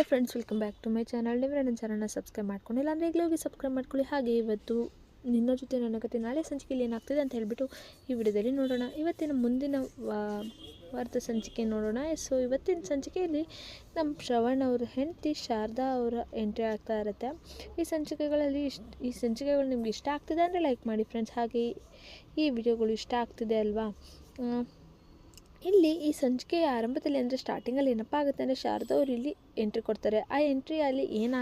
Hello friends welcome back to my channel ನೀವು ನನ್ನ ಚಾನಲ್ನ ಸಬ್ಸ್ಕ್ರೈಬ್ ಮಾಡ್ಕೊಂಡಿಲ್ಲ ಅಂದರೆ ಈಗಲೇ ಹೋಗಿ ಸಬ್ಸ್ಕ್ರೈಬ್ ಮಾಡ್ಕೊಳ್ಳಿ. ಹಾಗೆ ಇವತ್ತು ನಿನ್ನ ಜೊತೆ ನನ್ನ ಕತೆ ನಾಳೆ ಸಂಚಿಕೆಯಲ್ಲಿ ಏನಾಗ್ತಿದೆ ಅಂತ ಹೇಳಿಬಿಟ್ಟು ಈ ವಿಡಿಯೋದಲ್ಲಿ ನೋಡೋಣ. ಇವತ್ತಿನ ಮುಂದಿನ ವಾರ್ತಾ ಸಂಚಿಕೆ ನೋಡೋಣ. ಸೊ ಇವತ್ತಿನ ಸಂಚಿಕೆಯಲ್ಲಿ ನಮ್ಮ ಶ್ರವಣ್ ಅವ್ರ ಹೆಂಡತಿ ಶಾರದಾ ಅವರ ಎಂಟ್ರಿ ಆಗ್ತಾ ಇರುತ್ತೆ. ಈ ಸಂಚಿಕೆಗಳಲ್ಲಿ ಇಷ್ಟ ಈ ಸಂಚಿಕೆಗಳು ನಿಮ್ಗೆ ಇಷ್ಟ ಆಗ್ತಿದೆ ಅಂದರೆ ಲೈಕ್ ಮಾಡಿ ಫ್ರೆಂಡ್ಸ್ ಹಾಗೆ ಈ ವಿಡಿಯೋಗಳು ಇಷ್ಟ ಆಗ್ತಿದೆ ಅಲ್ವಾ? ಇಲ್ಲಿ ಈ ಸಂಚಿಕೆಯ ಆರಂಭದಲ್ಲಿ ಅಂದರೆ ಸ್ಟಾರ್ಟಿಂಗಲ್ಲಿ ಏನಪ್ಪ ಆಗುತ್ತೆ ಅಂದರೆ ಶಾರದಾ ಅವರು ಇಲ್ಲಿ ಎಂಟ್ರಿ ಕೊಡ್ತಾರೆ. ಆ ಎಂಟ್ರಿಯಲ್ಲಿ ಏನ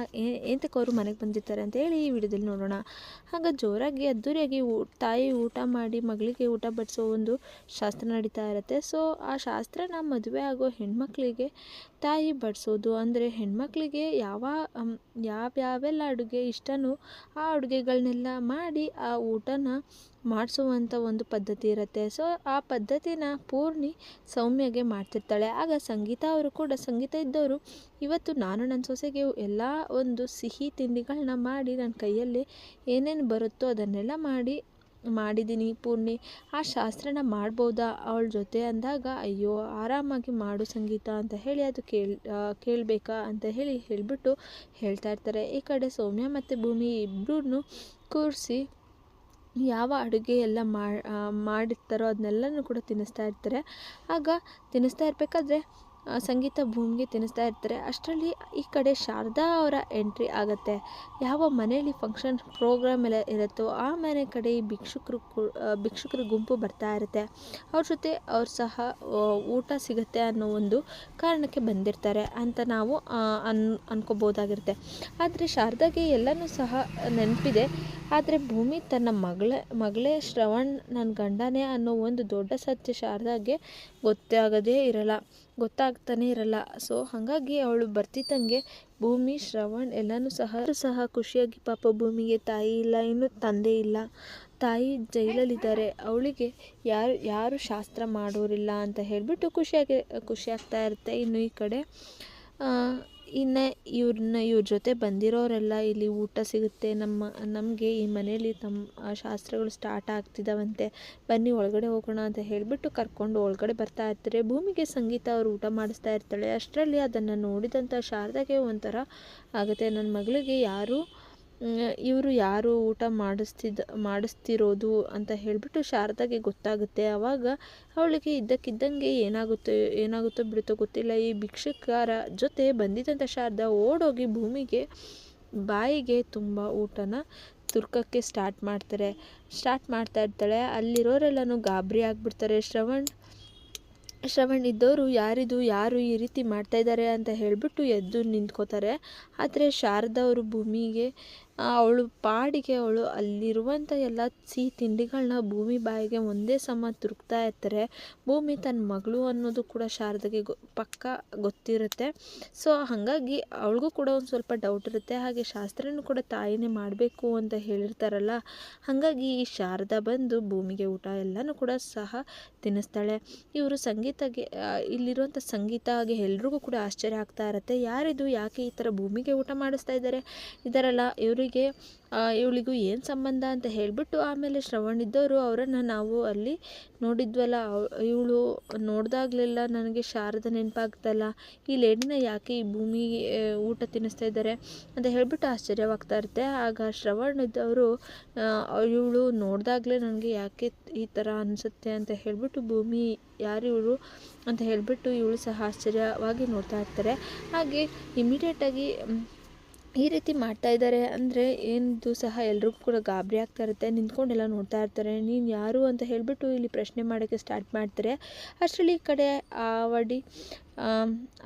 ಏಂತಕ್ಕೆ ಅವರು ಮನೆಗೆ ಬಂದಿರ್ತಾರೆ ಅಂತ ಹೇಳಿ ಈ ವಿಡಿಯೋದಲ್ಲಿ ನೋಡೋಣ. ಹಾಗೆ ಜೋರಾಗಿ, ಅದ್ದೂರಿಯಾಗಿ ತಾಯಿ ಊಟ ಮಾಡಿ, ಮಗಳಿಗೆ ಊಟ ಬಡಿಸೋ ಒಂದು ಶಾಸ್ತ್ರ ನಡೀತಾ ಇರುತ್ತೆ. ಸೊ ಆ ಶಾಸ್ತ್ರನ ಮದುವೆ ಆಗೋ ಹೆಣ್ಮಕ್ಳಿಗೆ ತಾಯಿ ಬಡಿಸೋದು ಅಂದರೆ ಹೆಣ್ಮಕ್ಳಿಗೆ ಯಾವ ಯಾವ್ಯಾವೆಲ್ಲ ಅಡುಗೆ ಇಷ್ಟನೋ ಆ ಅಡುಗೆಗಳನ್ನೆಲ್ಲ ಮಾಡಿ ಆ ಊಟನ ಮಾಡಿಸುವಂಥ ಒಂದು ಪದ್ಧತಿ ಇರುತ್ತೆ. ಸೊ ಆ ಪದ್ಧತಿನ ಪೂರ್ಣಿ ಸೌಮ್ಯಗೆ ಮಾಡ್ತಿರ್ತಾಳೆ. ಆಗ ಸಂಗೀತ ಅವರು ಕೂಡ, ಸಂಗೀತ ಇದ್ದವರು ಇವತ್ತು ನಾನು ನನ್ನ ಸೊಸೆಗೆ ಎಲ್ಲ ಒಂದು ಸಿಹಿ ತಿಂಡಿಗಳನ್ನ ಮಾಡಿ ನನ್ನ ಕೈಯಲ್ಲಿ ಏನೇನು ಬರುತ್ತೋ ಅದನ್ನೆಲ್ಲ ಮಾಡಿ, ಮಾಡಿದ್ದೀನಿ ಪೂರ್ಣಿ. ಆ ಶಾಸ್ತ್ರನ ಮಾಡ್ಬೋದಾ ಅವಳ ಜೊತೆ ಅಂದಾಗ, ಅಯ್ಯೋ, ಆರಾಮಾಗಿ ಮಾಡು ಸಂಗೀತ ಅಂತ ಹೇಳಿ ಅದು ಕೇಳ್ ಕೇಳಬೇಕಾ ಅಂತ ಹೇಳಿ ಹೇಳಿಬಿಟ್ಟು ಹೇಳ್ತಾ ಇರ್ತಾರೆ. ಈ ಕಡೆ ಸೌಮ್ಯ ಮತ್ತು ಭೂಮಿ ಇಬ್ಬರೂ ಕೂರಿಸಿ ಯಾವ ಅಡುಗೆ ಎಲ್ಲ ಮಾಡಿರ್ತಾರೋ ಅದನ್ನೆಲ್ಲನೂ ಕೂಡ ತಿನ್ನಿಸ್ತಾ ಇರ್ತಾರೆ. ಆಗ ತಿನ್ನಿಸ್ತಾ ಇರಬೇಕಾದ್ರೆ ಸಂಗೀತ ಭೂಮಿಗೆ ತಿನ್ನಿಸ್ತಾ ಇರ್ತಾರೆ. ಅಷ್ಟರಲ್ಲಿ ಈ ಕಡೆ ಶಾರದಾ ಅವರ ಎಂಟ್ರಿ ಆಗುತ್ತೆ. ಯಾವ ಮನೆಯಲ್ಲಿ ಫಂಕ್ಷನ್ ಪ್ರೋಗ್ರಾಮ್ ಎಲ್ಲ ಇರುತ್ತೋ ಆ ಮನೆ ಕಡೆ ಈ ಭಿಕ್ಷುಕರು ಭಿಕ್ಷುಕರ ಗುಂಪು ಬರ್ತಾ ಇರುತ್ತೆ. ಅವ್ರ ಜೊತೆ ಅವ್ರು ಸಹ ಊಟ ಸಿಗುತ್ತೆ ಅನ್ನೋ ಒಂದು ಕಾರಣಕ್ಕೆ ಬಂದಿರ್ತಾರೆ ಅಂತ ನಾವು ಅನ್, ಅನ್ಕೋಬೋದಾಗಿರುತ್ತೆ. ಆದರೆ ಶಾರದಾಗೆ ಎಲ್ಲನೂ ಸಹ ನೆನಪಿದೆ. ಆದರೆ ಭೂಮಿ ತನ್ನ ಮಗಳ, ಮಗಳೇ ಶ್ರವಣ್ ನನ್ನ ಗಂಡನೇ ಅನ್ನೋ ಒಂದು ದೊಡ್ಡ ಸತ್ಯ ಶಾರದಾಗೆ ಗೊತ್ತಾಗದೇ ಇರಲ್ಲ. ಗೊತ್ತಾಗ್ತಾನೆ ಇರಲ್ಲ. ಸೊ ಹಾಗಾಗಿ ಅವಳು ಬರ್ತಿದ್ದಂಗೆ ಭೂಮಿ, ಶ್ರವಣ್ ಎಲ್ಲನೂ ಸಹ ಸಹ ಖುಷಿಯಾಗಿ ಪಾಪ ಭೂಮಿಗೆ ತಾಯಿ ಇಲ್ಲ, ಇನ್ನು ತಂದೆ ಇಲ್ಲ. ತಾಯಿ ಜೈಲಲ್ಲಿದ್ದಾರೆ. ಅವಳಿಗೆ ಯಾರು ಯಾರು ಶಾಸ್ತ್ರ ಮಾಡೋರಿಲ್ಲ ಅಂತ ಹೇಳಿಬಿಟ್ಟು ಖುಷಿಯಾಗಿ ಖುಷಿ ಆಗ್ತಾ ಇರುತ್ತೆ ಇನ್ನು ಈ ಕಡೆ. ಇನ್ನು ಇವ್ರನ್ನ ಇವ್ರ ಜೊತೆ ಬಂದಿರೋರೆಲ್ಲ ಇಲ್ಲಿ ಊಟ ಸಿಗುತ್ತೆ. ನಮ್ಮ, ನಮಗೆ ಈ ಮನೇಲಿ ತಮ್ಮ ಶಾಸ್ತ್ರಗಳು ಸ್ಟಾರ್ಟ್ ಆಗ್ತಿದ್ದಾವಂತೆ ಬನ್ನಿ, ಒಳಗಡೆ ಹೋಗೋಣ ಅಂತ ಹೇಳಿಬಿಟ್ಟು ಕರ್ಕೊಂಡು ಒಳಗಡೆ ಬರ್ತಾ ಇರ್ತಾರೆ. ಭೂಮಿಗೆ ಸಂಗೀತ ಅವರು ಊಟ ಮಾಡಿಸ್ತಾ ಇರ್ತಾಳೆ. ಅಷ್ಟರಲ್ಲಿ ಅದನ್ನು ನೋಡಿದಂಥ ಶಾರದಾಗೆ ಒಂಥರ ಆಗುತ್ತೆ. ನನ್ನ ಮಗಳಿಗೆ ಯಾರು ಇವರು ಯಾರು ಊಟ ಮಾಡಿಸ್ತಿದ್ದ ಮಾಡಿಸ್ತಿರೋದು ಅಂತ ಹೇಳಿಬಿಟ್ಟು ಶಾರದಾಗೆ ಗೊತ್ತಾಗುತ್ತೆ. ಆವಾಗ ಅವಳಿಗೆ ಇದ್ದಕ್ಕಿದ್ದಂಗೆ ಏನಾಗುತ್ತೋ ಏನಾಗುತ್ತೋ ಬಿಡುತ್ತೋ ಗೊತ್ತಿಲ್ಲ. ಈ ಭಿಕ್ಷಕಾರ ಜೊತೆ ಬಂದಿದ್ದಂಥ ಶಾರದಾ ಓಡೋಗಿ ಭೂಮಿಗೆ, ಬಾಯಿಗೆ ತುಂಬ ಊಟನ ತುರ್ಕಕ್ಕೆ ಸ್ಟಾರ್ಟ್ ಮಾಡ್ತಾರೆ. ಸ್ಟಾರ್ಟ್ ಮಾಡ್ತಾ ಇರ್ತಾಳೆ. ಅಲ್ಲಿರೋರೆಲ್ಲನೂ ಗಾಬರಿ ಆಗಿಬಿಡ್ತಾರೆ. ಶ್ರವಣ್ ಶ್ರವಣ್ ಇದ್ದವರು ಯಾರಿದು, ಯಾರು ಈ ರೀತಿ ಮಾಡ್ತಾ ಇದ್ದಾರೆ ಅಂತ ಹೇಳಿಬಿಟ್ಟು ಎದ್ದು ನಿಂತ್ಕೋತಾರೆ. ಆದರೆ ಶಾರದಾ ಅವರು ಭೂಮಿಗೆ ಅವಳು ಪಾಡಿಗೆ ಅವಳು ಅಲ್ಲಿರುವಂಥ ಎಲ್ಲ ಸಿಹಿ ತಿಂಡಿಗಳನ್ನ ಭೂಮಿ ಬಾಯಿಗೆ ಒಂದೇ ಸಮ ತುರುಕ್ತಾ ಇರ್ತಾರೆ. ಭೂಮಿ ತನ್ನ ಮಗಳು ಅನ್ನೋದು ಕೂಡ ಶಾರದಾಗೆ ಗೊ, ಪಕ್ಕ ಗೊತ್ತಿರುತ್ತೆ. ಸೊ, ಹಾಗಾಗಿ ಅವಳಿಗೂ ಕೂಡ ಒಂದು ಸ್ವಲ್ಪ ಡೌಟ್ ಇರುತ್ತೆ. ಹಾಗೆ ಶಾಸ್ತ್ರನೂ ಕೂಡ ತಾಯಿನೇ ಮಾಡಬೇಕು ಅಂತ ಹೇಳಿರ್ತಾರಲ್ಲ. ಹಾಗಾಗಿ ಈ ಶಾರದಾ ಬಂದು ಭೂಮಿಗೆ ಊಟ ಎಲ್ಲನೂ ಕೂಡ ಸಹ ತಿನ್ನಿಸ್ತಾಳೆ ಇವರು ಸಂಗೀತಗೆ ಇಲ್ಲಿರುವಂಥ ಸಂಗೀತ ಹಾಗೆ ಎಲ್ರಿಗೂ ಕೂಡ ಆಶ್ಚರ್ಯ ಆಗ್ತಾ ಇರುತ್ತೆ. ಯಾರಿದು ಯಾಕೆ ಈ ಥರ ಭೂಮಿಗೆ ಊಟ ಮಾಡಿಸ್ತಾ ಇದ್ದಾರೆ? ಇದಾರಲ್ಲ ಇವರಿಗೆ ಇವಳಿಗೂ ಏನು ಸಂಬಂಧ ಅಂತ ಹೇಳಿಬಿಟ್ಟು ಆಮೇಲೆ ಶ್ರವಣ್ ಇದ್ದವರು ಅವರನ್ನು ನಾವು ಅಲ್ಲಿ ನೋಡಿದ್ವಲ್ಲ ಇವಳು ನೋಡಿದಾಗಲೆಲ್ಲ ನನಗೆ ಶಾರದ ನೆನಪಾಗ್ತಲ್ಲ, ಈ ಲೇಡಿನ ಯಾಕೆ ಈ ಭೂಮಿ ಊಟ ತಿನ್ನಿಸ್ತಾ ಇದ್ದಾರೆ ಅಂತ ಹೇಳಿಬಿಟ್ಟು ಆಶ್ಚರ್ಯವಾಗ್ತಾ ಇರುತ್ತೆ. ಆಗ ಇದ್ದವರು ಇವಳು ನೋಡಿದಾಗಲೇ ನನಗೆ ಯಾಕೆ ಈ ಥರ ಅನಿಸುತ್ತೆ ಅಂತ ಹೇಳಿಬಿಟ್ಟು ಭೂಮಿ ಯಾರು ಇವಳು ಅಂತ ಹೇಳಿಬಿಟ್ಟು ಇವಳು ಸಹ ಆಶ್ಚರ್ಯವಾಗಿ ನೋಡ್ತಾ ಇರ್ತಾರೆ. ಹಾಗೆ ಇಮಿಡಿಯೇಟಾಗಿ ಈ ರೀತಿ ಮಾಡ್ತಾ ಇದ್ದಾರೆ ಅಂದರೆ ಏನದು ಸಹ ಎಲ್ರಿಗೂ ಕೂಡ ಗಾಬರಿ ಆಗ್ತಾ ಇರುತ್ತೆ. ನಿಂತ್ಕೊಂಡೆಲ್ಲ ನೋಡ್ತಾ ಇರ್ತಾರೆ. ನೀನು ಯಾರು ಅಂತ ಹೇಳಿಬಿಟ್ಟು ಇಲ್ಲಿ ಪ್ರಶ್ನೆ ಮಾಡೋಕ್ಕೆ ಸ್ಟಾರ್ಟ್ ಮಾಡ್ತಾರೆ. ಅಷ್ಟರಲ್ಲಿ ಈ ಕಡೆ ಆವಡಿ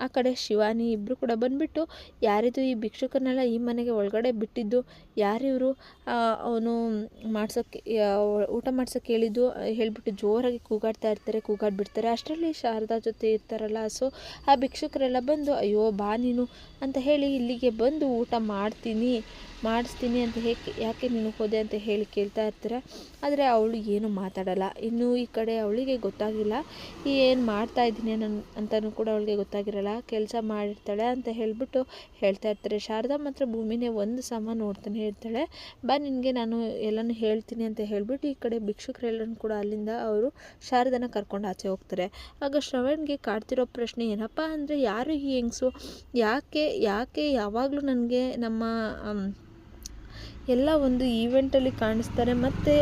ಆ ಕಡೆ ಶಿವಾನಿ ಇಬ್ಬರು ಕೂಡ ಬಂದುಬಿಟ್ಟು ಯಾರಿದು ಈ ಭಿಕ್ಷುಕರನ್ನೆಲ್ಲ ಈ ಮನೆಗೆ ಒಳಗಡೆ ಬಿಟ್ಟಿದ್ದು, ಯಾರಿವರು ಅವನು ಮಾಡ್ಸೋಕ್ಕೆ ಊಟ ಮಾಡ್ಸೋಕ್ಕೆ ಹೇಳಿದ್ದು, ಹೇಳಿಬಿಟ್ಟು ಜೋರಾಗಿ ಕೂಗಾಡ್ತಾ ಇರ್ತಾರೆ, ಕೂಗಾಡ್ಬಿಡ್ತಾರೆ. ಅಷ್ಟರಲ್ಲಿ ಶಾರದಾ ಜೊತೆ ಇರ್ತಾರಲ್ಲ ಸೊ ಆ ಭಿಕ್ಷುಕರೆಲ್ಲ ಬಂದು, ಅಯ್ಯೋ, ಬಾ ನೀನು ಅಂತ ಹೇಳಿ ಇಲ್ಲಿಗೆ ಬಂದು ಊಟ ಮಾಡ್ತೀನಿ, ಮಾಡಿಸ್ತೀನಿ ಅಂತ ಹೇಗೆ ಯಾಕೆ ನೀನು ಹೋದೆ ಅಂತ ಹೇಳಿ ಕೇಳ್ತಾ ಇರ್ತಾರೆ. ಆದರೆ ಅವಳು ಏನು ಮಾತಾಡಲ್ಲ. ಇನ್ನು ಈ ಕಡೆ ಅವಳಿಗೆ ಗೊತ್ತಾಗಿಲ್ಲ. ಏನು ಮಾಡ್ತಾ ಇದ್ದೀನಿ ನಾನು ಅಂತಲೂ ಕೂಡ ಅವಳಿಗೆ ಗೊತ್ತಾಗಿರಲ್ಲ, ಕೆಲಸ ಮಾಡಿರ್ತಾಳೆ ಅಂತ ಹೇಳಿಬಿಟ್ಟು ಹೇಳ್ತಾ ಇರ್ತಾರೆ. ಶಾರದಾ ಮಾತ್ರ ಭೂಮಿನೇ ಒಂದು ಸಮ ನೋಡ್ತಾನೆ ಇರ್ತಾಳೆ ಬಾ ನಿನಗೆ ನಾನು ಎಲ್ಲನೂ ಹೇಳ್ತೀನಿ ಅಂತ ಹೇಳಿಬಿಟ್ಟು ಈ ಕಡೆ ಭಿಕ್ಷುಕರೆಲ್ಲರೂ ಕೂಡ ಅಲ್ಲಿಂದ ಅವರು ಶಾರದನ ಕರ್ಕೊಂಡು ಆಚೆ ಹೋಗ್ತಾರೆ. ಆಗ ಶ್ರವಣ್ಗೆ ಕಾಡ್ತಿರೋ ಪ್ರಶ್ನೆ, ಏನಪ್ಪ ಅಂದರೆ ಯಾರು ಈ ಹೆಂಗಸು? ಯಾಕೆ ಯಾಕೆ ಯಾವಾಗಲೂ ನನಗೆ ನಮ್ಮ ಎಲ್ಲ ಒಂದು ಈವೆಂಟಲ್ಲಿ ಕಾಣಿಸ್ತಾರೆ, ಮತ್ತು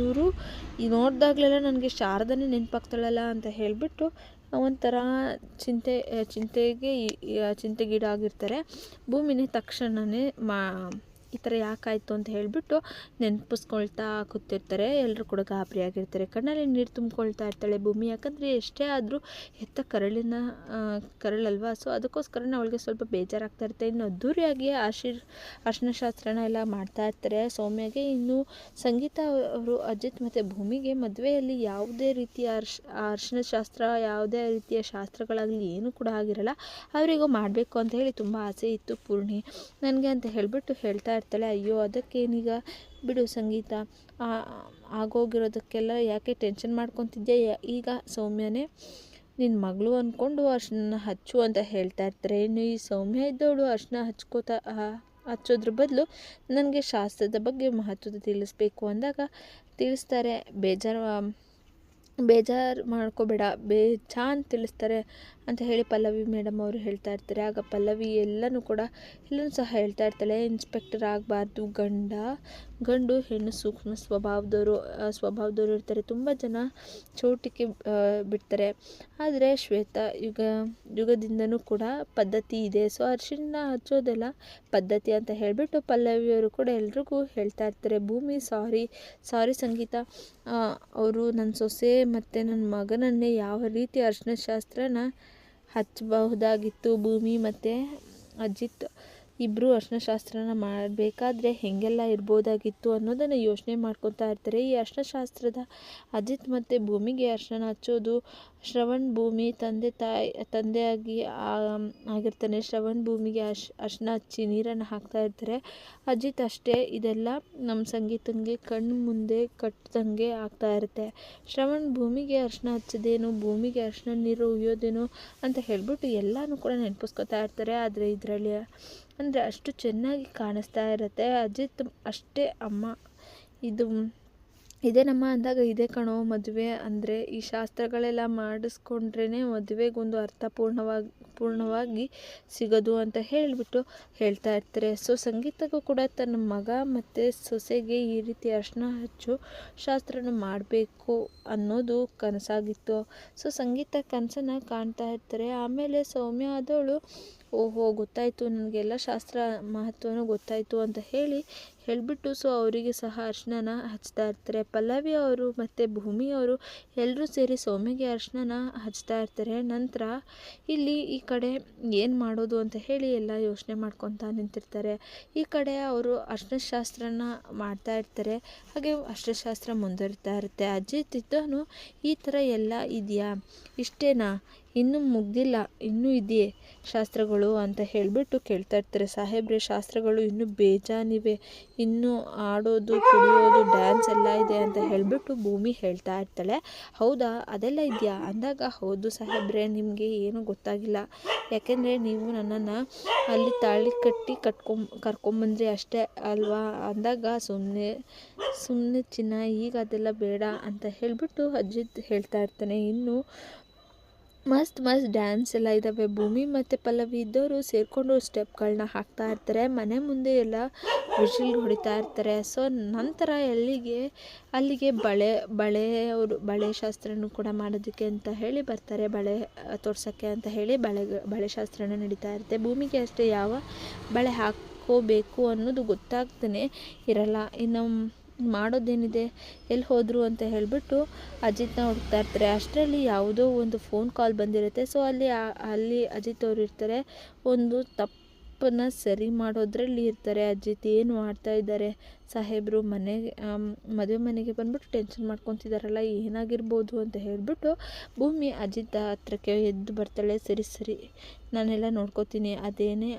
ಇವರು ನೋಡಿದಾಗಲೆಲ್ಲ ನನಗೆ ಶಾರದನೇ ನೆನಪಾಗ್ತಾಳಲ್ಲ ಅಂತ ಹೇಳಿಬಿಟ್ಟು ಒಂಥರ ಚಿಂತೆ, ಚಿಂತೆಗೆ ಈ- ಈ ಚಿಂತೆಗೀಡಾಗಿರ್ತಾರೆ. ಭೂಮಿನೇ ತಕ್ಷಣವೇ ಮಾ ಈ ಥರ ಯಾಕಾಯಿತು ಅಂತ ಹೇಳಿಬಿಟ್ಟು ನೆನಪಿಸ್ಕೊಳ್ತಾ ಕೂತಿರ್ತಾರೆ. ಎಲ್ಲರೂ ಕೂಡ ಗಾಬರಿಯಾಗಿರ್ತಾರೆ ಕಣ್ಣಲ್ಲಿ ನೀರು ತುಂಬಿಕೊಳ್ತಾ ಇರ್ತಾಳೆ ಭೂಮಿ. ಯಾಕಂದರೆ ಎಷ್ಟೇ ಆದರೂ ಹೆತ್ತ ಕರಳಿನ ಕರಳಲ್ವಾ? ಸೊ ಅದಕ್ಕೋಸ್ಕರ ಅವಳಿಗೆ ಸ್ವಲ್ಪ ಬೇಜಾರಾಗ್ತಾ ಇರುತ್ತೆ. ಇನ್ನು ಅದ್ದೂರಿಯಾಗಿ ಆಶೀರ್ ಅರ್ಶಿನ ಶಾಸ್ತ್ರನ ಎಲ್ಲ ಮಾಡ್ತಾ ಇರ್ತಾರೆ. ಸೌಮ್ಯಗೆ ಇನ್ನು ಸಂಗೀತ ಅವರು ಅಜಿತ್ ಮತ್ತು ಭೂಮಿಗೆ ಮದುವೆಯಲ್ಲಿ ಯಾವುದೇ ರೀತಿಯ ಅರ್ಶ್ ಅರ್ಶಿನ ಶಾಸ್ತ್ರ ಯಾವುದೇ ರೀತಿಯ ಶಾಸ್ತ್ರಗಳಾಗಲಿ ಏನೂ ಕೂಡ ಆಗಿರಲ್ಲ. ಅವರಿಗೂ ಮಾಡಬೇಕು ಅಂತ ಹೇಳಿ ತುಂಬ ಆಸೆ ಇತ್ತು ಪೂರ್ಣಿ. ನನಗೆ ಅಂತ ಹೇಳಿಬಿಟ್ಟು ಹೇಳ್ತಾ ಇರ್ತಾಳೆ ಅಯ್ಯೋ, ಅದಕ್ಕೇನೀಗ? ಬಿಡು ಸಂಗೀತ. ಆಗೋಗಿರೋದಕ್ಕೆಲ್ಲ ಯಾಕೆ ಟೆನ್ಷನ್ ಮಾಡ್ಕೊತಿದ್ಯಾ? ಈಗ ಸೌಮ್ಯನೇ ನಿನ್ನ ಮಗಳು ಅಂದ್ಕೊಂಡು ಅರ್ಶನ ಹಚ್ಚು ಅಂತ ಹೇಳ್ತಾ ಇರ್ತಾರೆ ಇನ್ನು ಈ ಸೌಮ್ಯ ಇದ್ದವಳು ಅರ್ಶನ ಹಚ್ಕೋತಾ ಹಚ್ಚೋದ್ರ ಬದಲು ನನಗೆ ಶಾಸ್ತ್ರದ ಬಗ್ಗೆ ಮಹತ್ವದ ತಿಳಿಸ್ಬೇಕು ಅಂದಾಗ ತಿಳಿಸ್ತಾರೆ. ಬೇಜಾರು ಬೇಜಾರು ಮಾಡ್ಕೋಬೇಡ. ಬೇಜಾನ್ ತಿಳಿಸ್ತಾರೆ. ಅಂತ ಹೇಳಿ ಪಲ್ಲವಿ ಮೇಡಮ್ ಅವರು ಹೇಳ್ತಾ ಇರ್ತಾರೆ. ಆಗ ಪಲ್ಲವಿ ಎಲ್ಲನೂ ಕೂಡ ಎಲ್ಲನೂ ಸಹ ಹೇಳ್ತಾ ಇರ್ತಾಳೆ. ಇನ್ಸ್ಪೆಕ್ಟರ್ ಆಗಬಾರ್ದು ಗಂಡ. ಗಂಡು, ಹೆಣ್ಣು ಸೂಕ್ಷ್ಮ ಸ್ವಭಾವದವರು ಸ್ವಭಾವದವರು ಇರ್ತಾರೆ. ತುಂಬ ಜನ ಚೌಟಿಕೆ ಬಿಡ್ತಾರೆ. ಆದರೆ ಶ್ವೇತ ಯುಗ, ಯುಗದಿಂದನೂ ಕೂಡ ಪದ್ಧತಿ ಇದೆ. ಸೊ ಅರಿಶಿನ ಹಚ್ಚೋದೆಲ್ಲ ಪದ್ಧತಿ ಅಂತ ಹೇಳಿಬಿಟ್ಟು ಪಲ್ಲವಿಯವರು ಕೂಡ ಎಲ್ರಿಗೂ ಹೇಳ್ತಾ ಇರ್ತಾರೆ. ಭೂಮಿ, ಸಾರಿ ಸಾರಿ ಸಂಗೀತ ಅವರು ನನ್ನ ಸೊಸೆ ಮತ್ತು ನನ್ನ ಮಗನನ್ನೇ ಯಾವ ರೀತಿ ಅರ್ಶಿನ ಶಾಸ್ತ್ರನ ಹಚ್ಚಬಹುದಾಗಿತ್ತು. ಭೂಮಿ ಮತ್ತು ಅಜಿತ್ ಇಬ್ಬರು ಅರ್ಶನಶಾಸ್ತ್ರನ ಮಾಡಬೇಕಾದ್ರೆ ಹೇಗೆಲ್ಲ ಇರ್ಬೋದಾಗಿತ್ತು ಅನ್ನೋದನ್ನು ಯೋಚನೆ ಮಾಡ್ಕೊತಾ ಇರ್ತಾರೆ. ಈ ಅರ್ಶನಶಾಸ್ತ್ರದ ಅಜಿತ್ ಮತ್ತು ಭೂಮಿಗೆ ಅರ್ಶನ ಹಚ್ಚೋದು ಶ್ರವಣ್ ಭೂಮಿ ತಂದೆ ತಾಯಿ, ತಂದೆಯಾಗಿ ಆಗಿರ್ತಾನೆ. ಶ್ರವಣ್ ಭೂಮಿಗೆ ಅಶ್, ಅರ್ಶನ ಹಚ್ಚಿ ನೀರನ್ನು ಹಾಕ್ತಾ ಇರ್ತಾರೆ. ಅಜಿತ್ ಅಷ್ಟೇ. ಇದೆಲ್ಲ ನಮ್ಮ ಸಂಗೀತಂಗೆ ಕಣ್ಣು ಮುಂದೆ ಕಟ್ಟಿದಂಗೆ ಆಗ್ತಾ ಇರುತ್ತೆ. ಶ್ರವಣ್ ಭೂಮಿಗೆ ಅರ್ಶನ ಹಚ್ಚೋದೇನು, ಭೂಮಿಗೆ ಅರ್ಶನ ನೀರು ಉಯ್ಯೋದೇನು ಅಂತ ಹೇಳ್ಬಿಟ್ಟು ಎಲ್ಲನೂ ಕೂಡ ನೆನಪಿಸ್ಕೊತಾ ಇರ್ತಾರೆ. ಆದರೆ ಇದರಲ್ಲಿ ಅಂದರೆ ಅಷ್ಟು ಚೆನ್ನಾಗಿ ಕಾಣಿಸ್ತಾ ಇರುತ್ತೆ. ಅಜಿತ್ ಅಷ್ಟೇ ಅಮ್ಮ. ಇದು ಇದೇನಮ್ಮ ಅಂದಾಗ ಇದೇ ಕಣೋ, ಮದುವೆ ಅಂದರೆ ಈ ಶಾಸ್ತ್ರಗಳೆಲ್ಲ ಮಾಡಿಸ್ಕೊಂಡ್ರೇ ಮದುವೆಗೊಂದು ಅರ್ಥಪೂರ್ಣವಾಗಿ, ಪೂರ್ಣವಾಗಿ ಸಿಗೋದು ಅಂತ ಹೇಳಿಬಿಟ್ಟು ಹೇಳ್ತಾ ಇರ್ತಾರೆ. ಸೊ, ಸಂಗೀತಕ್ಕೂ ಕೂಡ ತನ್ನ ಮಗ ಮತ್ತು ಸೊಸೆಗೆ ಈ ರೀತಿ ಅರ್ಶನ ಹಚ್ಚು ಶಾಸ್ತ್ರನ ಮಾಡಬೇಕು ಅನ್ನೋದು ಕನಸಾಗಿತ್ತು. ಸೊ, ಸಂಗೀತ ಕನಸನ್ನು ಕಾಣ್ತಾ ಇರ್ತಾರೆ. ಆಮೇಲೆ ಸೌಮ್ಯ ಆದವಳು ಓಹೋ, ಗೊತ್ತಾಯಿತು. ನನಗೆಲ್ಲ ಶಾಸ್ತ್ರ ಮಹತ್ವನೂ ಗೊತ್ತಾಯಿತು ಅಂತ ಹೇಳಿ ಹೇಳಿಬಿಟ್ಟು ಸೊ ಅವರಿಗೆ ಸಹ ಅರ್ಶನನ ಹಚ್ತಾ ಇರ್ತಾರೆ. ಪಲ್ಲವಿ ಅವರು ಮತ್ತು ಭೂಮಿ ಅವರು ಎಲ್ಲರೂ ಸೇರಿ ಸೌಮ್ಯಗೆ ಅರ್ಶನನ ಹಚ್ತಾ ಇರ್ತಾರೆ. ನಂತರ ಇಲ್ಲಿ ಈ ಕಡೆ ಏನು ಮಾಡೋದು ಅಂತ ಹೇಳಿ ಎಲ್ಲ ಯೋಚನೆ ಮಾಡ್ಕೊತಾ ನಿಂತಿರ್ತಾರೆ. ಈ ಕಡೆ ಅವರು ಅರ್ಶಿನ ಶಾಸ್ತ್ರನ ಮಾಡ್ತಾ ಇರ್ತಾರೆ. ಹಾಗೆ ಅರ್ಶನಶಾಸ್ತ್ರ ಮುಂದುವರಿತಾ ಇರುತ್ತೆ. ಅಜ್ಜಿ ತಿದ್ದನು ಈ ಥರ ಎಲ್ಲ ಇದೆಯಾ? ಇಷ್ಟೇನಾ? ಇನ್ನೂ ಮುಗ್ದಿಲ್ಲ, ಇನ್ನೂ ಇದೆಯೇ ಶಾಸ್ತ್ರಗಳು ಅಂತ ಹೇಳಿಬಿಟ್ಟು ಕೇಳ್ತಾ ಇರ್ತಾರೆ. ಸಾಹೇಬ್ರೆ, ಶಾಸ್ತ್ರಗಳು ಇನ್ನೂ ಬೇಜಾನಿವೆ. ಇನ್ನೂ ಆಡೋದು, ಕುಡಿಯೋದು ಡ್ಯಾನ್ಸ್ ಎಲ್ಲ ಇದೆ ಅಂತ ಹೇಳಿಬಿಟ್ಟು ಭೂಮಿ ಹೇಳ್ತಾ ಇರ್ತಾಳೆ. ಹೌದಾ? ಅದೆಲ್ಲ ಇದೆಯಾ? ಅಂದಾಗ, ಹೌದು ಸಾಹೇಬ್ರೆ, ನಿಮಗೆ ಏನೂ ಗೊತ್ತಾಗಿಲ್ಲ. ಯಾಕೆಂದರೆ ನೀವು ನನ್ನನ್ನು ಅಲ್ಲಿ ತಾಳಿ ಕಟ್ಟಿ ಕಟ್ಕೊಂಬ, ಕರ್ಕೊಂಬಂದ್ರಿ ಅಷ್ಟೇ ಅಲ್ವಾ? ಅಂದಾಗ ಸುಮ್ಮನೆ ಸುಮ್ಮನೆ ಚಿನ್ನ, ಈಗ ಅದೆಲ್ಲ ಬೇಡ ಅಂತ ಹೇಳಿಬಿಟ್ಟು ಅಜ್ಜಿ ಹೇಳ್ತಾ ಇರ್ತಾನೆ. ಇನ್ನು ಮಸ್ತ್ ಮಸ್ತ್ ಡ್ಯಾನ್ಸ್ ಎಲ್ಲ ಇದ್ದಾವೆ ಭೂಮಿ ಮತ್ತು ಪಲ್ಲವಿ ಇದ್ದವರು ಸೇರಿಕೊಂಡು ಸ್ಟೆಪ್ಗಳನ್ನ ಹಾಕ್ತಾ ಇರ್ತಾರೆ. ಮನೆ ಮುಂದೆ ಎಲ್ಲ ವಿಷಲ್ ಹೊಡಿತಾ ಇರ್ತಾರೆ. ಸೊ ನಂತರ ಎಲ್ಲಿಗೆ, ಅಲ್ಲಿಗೆ ಬಳೆ ಬಳೆ ಅವರು ಬಳೆ ಶಾಸ್ತ್ರನೂ ಕೂಡ ಮಾಡೋದಕ್ಕೆ ಅಂತ ಹೇಳಿ ಬರ್ತಾರೆ. ಬಳೆ ತೋರ್ಸೋಕ್ಕೆ ಅಂತ ಹೇಳಿ ಬಳೆ ಬಳೆ ಶಾಸ್ತ್ರನ ನಡೀತಾ ಇರುತ್ತೆ. ಭೂಮಿಗೆ ಅಷ್ಟೇ ಯಾವ ಬಳೆ ಹಾಕೋಬೇಕು ಅನ್ನೋದು ಗೊತ್ತಾಗ್ತಾನೆ ಇರಲ್ಲ. ಇನ್ನು ಮಾಡೋದೇನಿದೆ? ಎಲ್ಲಿ ಹೋದರು ಅಂತ ಹೇಳಿಬಿಟ್ಟು ಅಜಿತ್ನ ಹುಡುಕ್ತಾ ಇರ್ತಾರೆ. ಅಷ್ಟರಲ್ಲಿ ಯಾವುದೋ ಒಂದು ಫೋನ್ ಕಾಲ್ ಬಂದಿರುತ್ತೆ. ಸೊ ಅಲ್ಲಿ ಅಲ್ಲಿ ಅಜಿತ್ ಅವರು ಇರ್ತಾರೆ. ಒಂದು ತಪ್ಪನ್ನ ಸರಿ ಮಾಡೋದ್ರಲ್ಲಿ ಇರ್ತಾರೆ. ಅಜಿತ್ ಏನು ಮಾಡ್ತಾ ಇದ್ದಾರೆ? ಸಾಹೇಬರು ಮನೆಗೆ ಮದುವೆ ಮನೆಗೆ ಬಂದ್ಬಿಟ್ಟು ಟೆನ್ಷನ್ ಮಾಡ್ಕೊತಿದಾರಲ್ಲ, ಏನಾಗಿರ್ಬೋದು ಅಂತ ಹೇಳಿಬಿಟ್ಟು ಭೂಮಿ ಅಜಿತ್ ಹತ್ರಕ್ಕೆ ಎದ್ದು ಬರ್ತಾಳೆ. ಸರಿ ಸರಿ, ನಾನೆಲ್ಲ ನೋಡ್ಕೋತೀನಿ. ಅದೇನೇ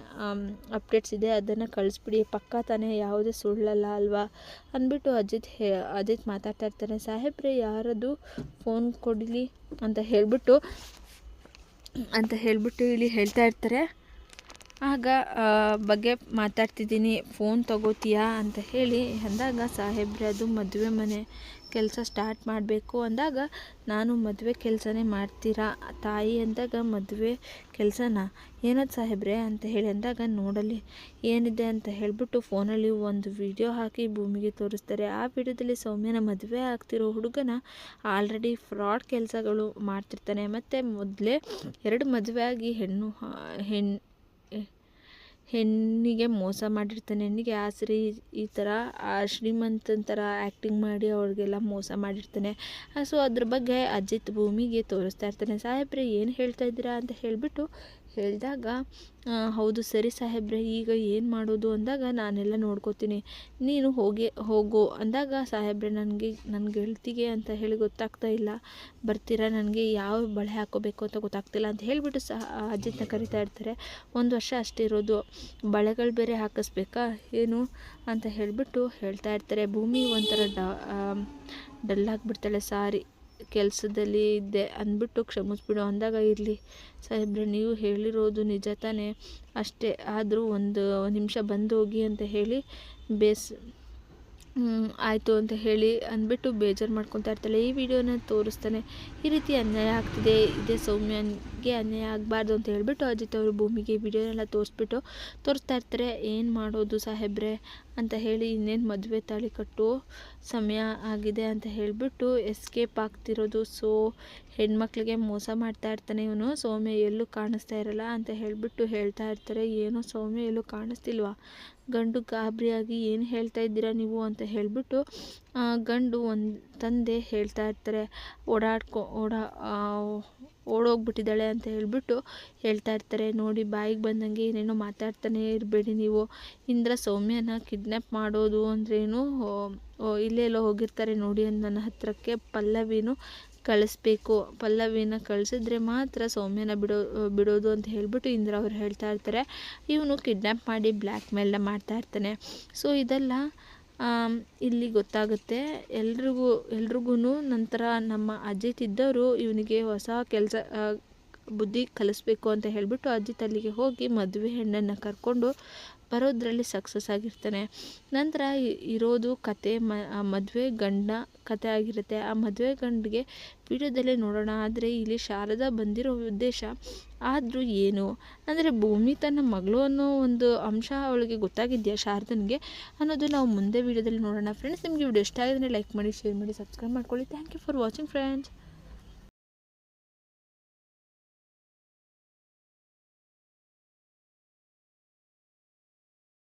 ಅಪ್ಡೇಟ್ಸ್ ಇದೆ, ಅದನ್ನು ಕಳಿಸ್ಬಿಡಿ. ಪಕ್ಕ ತಾನೇ ಯಾವುದೇ ಸುಳ್ಳಲ್ಲ ಅಲ್ವಾ? ಅಂದ್ಬಿಟ್ಟು ಅಜಿತ್ ಹೇ, ಅಜಿತ್ ಮಾತಾಡ್ತಾ ಇರ್ತಾನೆ. ಸಾಹೇಬ್ರೆ, ಯಾರದು ಫೋನ್ ಕೊಡಲಿ ಅಂತ ಹೇಳಿಬಿಟ್ಟು ಅಂತ ಹೇಳಿಬಿಟ್ಟು ಇಲ್ಲಿ ಹೇಳ್ತಾ ಇರ್ತಾರೆ. ಆಗ ಬಗ್ಗೆ ಮಾತಾಡ್ತಿದ್ದೀನಿ, ಫೋನ್ ತಗೋತೀಯಾ? ಅಂತ ಹೇಳಿ, ಅಂದಾಗ, ಸಾಹೇಬ್ರೆ, ಅದು ಮದುವೆ ಮನೆ ಕೆಲಸ ಸ್ಟಾರ್ಟ್ ಮಾಡಬೇಕು. ಅಂದಾಗ, ನಾನು ಮದುವೆ ಕೆಲಸನೇ ಮಾಡ್ತೀರಾ? ತಾಯಿ ಅಂದಾಗ, ಮದುವೆ ಕೆಲಸನ? ಏನದು ಸಾಹೇಬ್ರೆ? ಅಂತ ಹೇಳಿ ಅಂದಾಗ ನೋಡಲಿ ಏನಿದೆ? ಅಂತ ಹೇಳಿಬಿಟ್ಟು ಫೋನಲ್ಲಿ ಒಂದು ವಿಡಿಯೋ ಹಾಕಿ ಭೂಮಿಗೆ ತೋರಿಸ್ತಾರೆ. ಆ ವಿಡಿಯೋದಲ್ಲಿ ಸೌಮ್ಯನ ಮದುವೆ ಆಗ್ತಿರೋ ಹುಡುಗನ ಆಲ್ರೆಡಿ ಫ್ರಾಡ್ ಕೆಲಸಗಳು ಮಾಡ್ತಿರ್ತಾನೆ. ಮತ್ತು ಮೊದಲೇ ಎರಡು ಮದುವೆ ಆಗಿ ಹೆಣ್ಣು ಹೆಣ್ಣು ಹೆಣ್ಣಿಗೆ ಮೋಸ ಮಾಡಿರ್ತಾನೆ. ಹೆಣ್ಣಿಗೆ ಆಸರಿ ಈ ಥರ, ಆ ಶ್ರೀಮಂತನ ಥರ ಆ್ಯಕ್ಟಿಂಗ್ ಮಾಡಿ ಅವ್ರಿಗೆಲ್ಲ ಮೋಸ ಮಾಡಿರ್ತಾನೆ. ಸೊ ಅದ್ರ ಬಗ್ಗೆ ಅಜಿತ್ ಭೂಮಿಗೆ ತೋರಿಸ್ತಾ ಇರ್ತಾನೆ. ಸಾಹೇಬ್ರೆ, ಏನು ಹೇಳ್ತಾ ಇದ್ದೀರಾ ಅಂತ ಹೇಳಿಬಿಟ್ಟು ಹೇಳಿದಾಗ ಹೌದು ಸರಿ ಸಾಹೇಬ್ರೆ, ಈಗ ಏನು ಮಾಡೋದು? ಅಂದಾಗ, ನಾನೆಲ್ಲ ನೋಡ್ಕೋತೀನಿ. ನೀನು ಹೋಗಿ, ಹೋಗು. ಅಂದಾಗ, ಸಾಹೇಬ್ರೆ, ನನಗೆ ನನ್ನ ಗೆಳತಿಗೆ ಅಂತ ಹೇಳಿ ಗೊತ್ತಾಗ್ತಾ ಇಲ್ಲ. ಬರ್ತೀರಾ? ನನಗೆ ಯಾವ ಬಳೆ ಹಾಕೋಬೇಕು ಅಂತ ಗೊತ್ತಾಗ್ತಿಲ್ಲ ಅಂತ ಹೇಳಿಬಿಟ್ಟು ಸಹ ಅಜಿತ್ನ ಕರಿತಾ ಇರ್ತಾರೆ. ಒಂದು ವರ್ಷ ಅಷ್ಟಿರೋದು ಬಳೆಗಳು ಬೇರೆ ಹಾಕಿಸ್ಬೇಕಾ? ಏನು? ಅಂತ ಹೇಳಿಬಿಟ್ಟು ಹೇಳ್ತಾ ಇರ್ತಾರೆ. ಭೂಮಿ ಒಂಥರ ಡ ಡಲ್ಲಾಗಿಬಿಡ್ತಾಳೆ ಸಾರಿ. ಕೆಲಸದಲ್ಲಿ ಇದ್ದೆ ಅಂದ್ಬಿಟ್ಟು ಕ್ಷಮಿಸ್ಬಿಡು ಅಂದಾಗ ಇರಲಿ. ಸಾಹೇಬ್ರೆ, ನೀವು ಹೇಳಿರೋದು ನಿಜ ತಾನೇ. ಅಷ್ಟೇ, ಆದರೂ ಒಂದು ನಿಮಿಷ ಬಂದು ಹೋಗಿ ಅಂತ ಹೇಳಿ ಬೇಸ್ ಆಯಿತು ಅಂತ ಹೇಳಿ ಅಂದ್ಬಿಟ್ಟು ಬೇಜಾರು ಮಾಡ್ಕೊತಾ ಇರ್ತಾಳೆ. ಈ ವಿಡಿಯೋನ ತೋರಿಸ್ತಾನೆ, ಈ ರೀತಿ ಅನ್ಯಾಯ ಆಗ್ತಿದೆ, ಇದೇ ಸೌಮ್ಯನಿಗೆ ಅನ್ಯಾಯ ಆಗಬಾರ್ದು ಅಂತ ಹೇಳಿಬಿಟ್ಟು ಅಜಿತ್ ಅವರು ಭೂಮಿಗೆ ವಿಡಿಯೋನೆಲ್ಲ ತೋರಿಸ್ಬಿಟ್ಟು ತೋರಿಸ್ತಾ ಇರ್ತಾರೆ. ಏನು ಮಾಡೋದು ಸಾಹೇಬ್ರೆ ಅಂತ ಹೇಳಿ ಇನ್ನೇನು ಮದುವೆ ತಾಳಿ ಕಟ್ಟು ಸಮಯ ಆಗಿದೆ ಅಂತ ಹೇಳಿಬಿಟ್ಟು ಎಸ್ಕೇಪ್ ಆಗ್ತಿರೋದು. ಸೊ ಹೆಣ್ಮಕ್ಳಿಗೆ ಮೋಸ ಮಾಡ್ತಾ ಇರ್ತಾನೆ ಇವನು. ಸೌಮ್ಯ ಎಲ್ಲೂ ಕಾಣಿಸ್ತಾ ಇರಲ್ಲ ಅಂತ ಹೇಳಿಬಿಟ್ಟು ಹೇಳ್ತಾ ಇರ್ತಾರೆ. ಏನೋ ಸೌಮ್ಯ ಎಲ್ಲೂ ಕಾಣಿಸ್ತಿಲ್ವಾ? ಗಂಡು ಗಾಬರಿಯಾಗಿ ಏನು ಹೇಳ್ತಾ ಇದ್ದೀರಾ ನೀವು ಅಂತ ಹೇಳಿಬಿಟ್ಟು ಗಂಡು ಒಂದು ತಂದೆ ಹೇಳ್ತಾ ಇರ್ತಾರೆ, ಓಡಾಡ್ಕೊ, ಓಡಾ ಓಡೋಗ್ಬಿಟ್ಟಿದ್ದಾಳೆ ಅಂತ ಹೇಳಿಬಿಟ್ಟು ಹೇಳ್ತಾ ಇರ್ತಾರೆ. ನೋಡಿ, ಬಾಯಿಗೆ ಬಂದಂಗೆ ಏನೇನೋ ಮಾತಾಡ್ತಾನೆ ಇರಬೇಡಿ ನೀವು. ಇಂದ್ರ ಸೌಮ್ಯನ ಕಿಡ್ನ್ಯಾಪ್ ಮಾಡೋದು ಅಂದ್ರೇನು ಇಲ್ಲೇ ಎಲ್ಲೋ ಹೋಗಿರ್ತಾರೆ ನೋಡಿ, ನನ್ನ ಹತ್ರಕ್ಕೆ ಪಲ್ಲವಿನೂ ಕಳಿಸ್ಬೇಕು ಪಲ್ಲವಿನ ಕಳಿಸಿದ್ರೆ ಮಾತ್ರ ಸೌಮ್ಯನ ಬಿಡೋ, ಬಿಡೋದು ಅಂತ ಹೇಳಿಬಿಟ್ಟು ಇಂದ್ರ ಅವ್ರು ಹೇಳ್ತಾ ಇರ್ತಾರೆ. ಇವನು ಕಿಡ್ನ್ಯಾಪ್ ಮಾಡಿ ಬ್ಲ್ಯಾಕ್ ಮೇಲ್ನ ಮಾಡ್ತಾ ಇರ್ತಾನೆ. ಸೊ ಇದೆಲ್ಲ ಇಲ್ಲಿ ಗೊತ್ತಾಗುತ್ತೆ. ಎಲ್ರಿಗೂ ಎಲ್ರಿಗೂ ನಂತರ ನಮ್ಮ ಅಜಿತ್ ಇದ್ದವರು ಇವನಿಗೆ ಹೊಸ ಕೆಲಸ ಬುದ್ಧಿ ಕಲಿಸ್ಬೇಕು ಅಂತ ಹೇಳಿಬಿಟ್ಟು ಅಜ್ಜಿ ಅಲ್ಲಿಗೆ ಹೋಗಿ ಮದುವೆ ಹೆಣ್ಣನ್ನು ಕರ್ಕೊಂಡು ಬರೋದ್ರಲ್ಲಿ ಸಕ್ಸಸ್ ಆಗಿರ್ತಾನೆ. ನಂತರ ಇರೋದು ಕತೆ ಮ ಮದುವೆ ಗಂಡ ಕತೆ ಆಗಿರುತ್ತೆ. ಆ ಮದುವೆ ಗಂಡಿಗೆ ವಿಡಿಯೋದಲ್ಲೇ ನೋಡೋಣ, ಆದರೆ ಇಲ್ಲಿ ಶಾರದಾ ಬಂದಿರೋ ಉದ್ದೇಶ ಆದರೂ ಏನು? ಅಂದರೆ ಭೂಮಿ ತನ್ನ ಮಗಳು ಅನ್ನೋ ಒಂದು ಅಂಶ ಅವಳಿಗೆ ಗೊತ್ತಾಗಿದೆಯಾ ಶಾರದನಿಗೆ? ಅನ್ನೋದು ನಾವು ಮುಂದೆ ವಿಡಿಯೋದಲ್ಲಿ ನೋಡೋಣ. ಫ್ರೆಂಡ್ಸ್ ನಿಮಗೆ ವಿಡಿಯೋ ಇಷ್ಟ ಆಗಿದ್ರೆ ಲೈಕ್ ಮಾಡಿ ಶೇರ್ ಮಾಡಿ ಸಬ್ಸ್ಕ್ರೈಬ್ ಮಾಡ್ಕೊಳ್ಳಿ. Thank you for watching friends